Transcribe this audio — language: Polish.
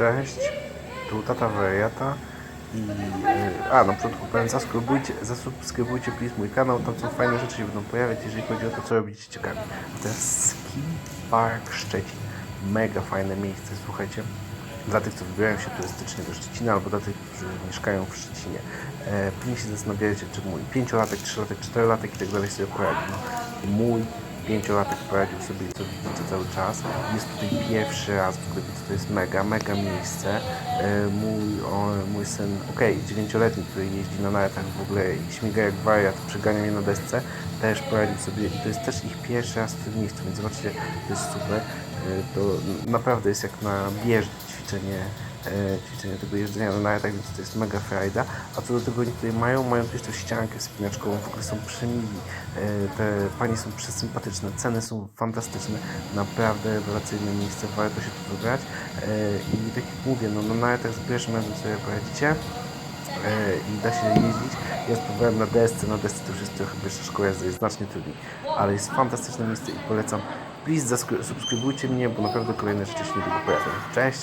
Cześć, tu Tata Wariata i... e, a, na początku powiem, zasubskrybujcie, zasubskrybujcie please mój kanał, tam są fajne rzeczy się będą pojawiać, jeżeli chodzi o to, co robić ciekawi. A to jest Ski Park Szczecin. Mega fajne miejsce, słuchajcie. Dla tych, co wybierają się turystycznie do Szczecina, albo dla tych, którzy mieszkają w Szczecinie. E, pewnie się zastanawiacie, czy mój pięciolatek, trzylatek, czterolatek i tak dalej sobie poradzi. No, mój pięciolatek poradził sobie, widzicie cały czas. Jest tutaj pierwszy raz, w ogóle to jest mega, mega miejsce. E, Mój, o, mój syn, okej, dziewięcioletni, który jeździ na naletach w ogóle i śmiga jak wariat, przegania mnie na desce, też poradził sobie i to jest też ich pierwszy raz w tym miejscu, więc zobaczcie, to jest super. E, To naprawdę jest jak na bieżni ćwiczenie e, ćwiczenie tego jeżdżenia na naletach, więc to jest mega frajda. A co do tego oni tutaj mają, mają też tę ściankę spinaczkową, w ogóle są przemili. E, Te panie są przesympatyczne, ceny są fantastyczne, naprawdę rewelacyjne miejsce, warto się tu wybrać. E, I tak jak mówię, no na naletach za pierwszym razem sobie poradzicie e, i da się jeździć. Ja spróbowałem na desce, na desce to już jest trochę wyższa szkoła jest znacznie trudniej, ale jest fantastyczne miejsce i polecam. Please zasubskrybujcie mnie, bo naprawdę kolejne rzeczy się niedługo pojawią. Cześć!